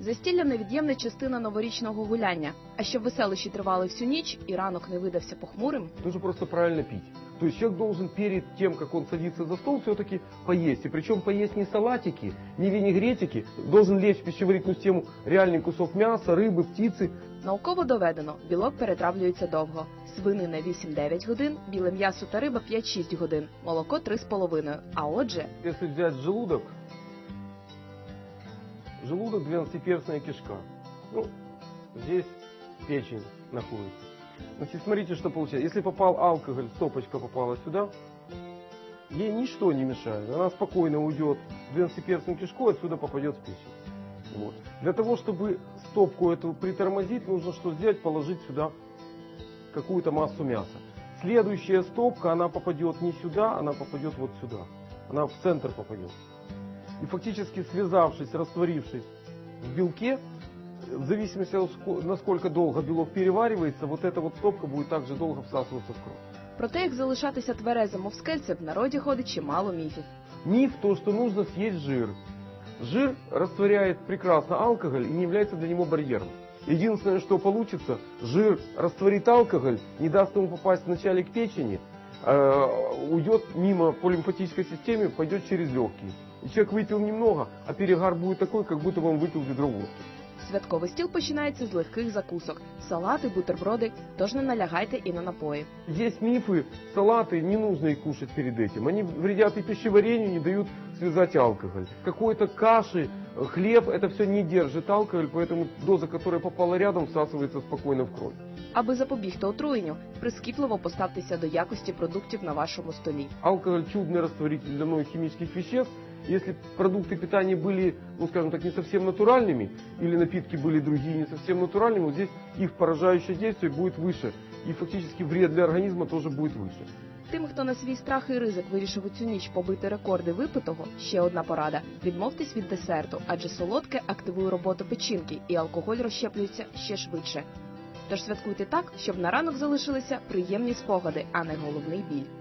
Застілля невід'ємна частина новорічного гуляння. А щоб веселищі тривали всю ніч і ранок не видався похмурим, Нужно просто правильно пить. То есть человек должен перед тем, как он садится за стол, все-таки поесть. И причем поесть не салатики, не винегретики. Должен лечь в пищеварительную систему реальный кусок мяса, рыбы, птицы. науково доведено, білок перетравлюється довго. Свинина 8-9 годин, біле м'ясо та риба 5-6 годин, молоко 3,5. А отже, Если взять желудок, желудок 12-перстная кишка. Ну, здесь печень находится. Значит, смотрите, что получается. Если попал алкоголь, стопочка попала сюда, ей ничто не мешает. Она спокойно уйдет в 12-перстную кишку, отсюда попадет в печень. Вот. Для того, чтобы стопку эту притормозить, нужно что сделать? Положить сюда какую-то массу мяса. Следующая стопка, она попадет не сюда, она попадет вот сюда. Она в центр попадет И фактически связавшись, растворившись в белке, в зависимости от ско- насколько долго белок переваривается, вот эта вот стопка будет также долго всасываться в кровь. про те, як залишатися тверезим мов скельце, в народі ходить чимало міфів. Миф то, что нужно съесть жир. Жир растворяет прекрасно алкоголь и не является для него барьером. Единственное, что получится, жир растворит алкоголь, не даст ему попасть вначале к печени, э, уйдет мимо по лимфатической системе, пойдет через легкие. И человек выпил немного, а перегар будет такой, как будто бы он выпил ведро водки. Святковий стіл починається з легких закусок: салати, бутерброди, тож не налягайте і на напої. Есть мифы, салаты не нужно их кушать перед этим. Они вредят и пищеварению, не дают связать алкоголь. Какой-то каши, э, хлеб, это все не держит алкоголь, поэтому доза, которая попала рядом, всасывается спокойно в кровь. Аби запобігти отруєнню, прискіпливо поставтеся до якості продуктів на вашому столі. Алкоголь чудный растворитель для многих химических веществ. Если продукты питания были, ну скажем так, не совсем натуральными, или напитки были другие не совсем натуральными, вот здесь их поражающее действие будет выше. И фактически вред для организма тоже будет выше. Тим, хто на свій страх і ризик вирішив у цю ніч побити рекорди випитого, ще одна порада: відмовтесь від десерту, адже солодке активує роботу печінки, і алкоголь розщеплюється ще швидше. Тож святкуйте так, щоб на ранок залишилися приємні спогади, а не головний біль.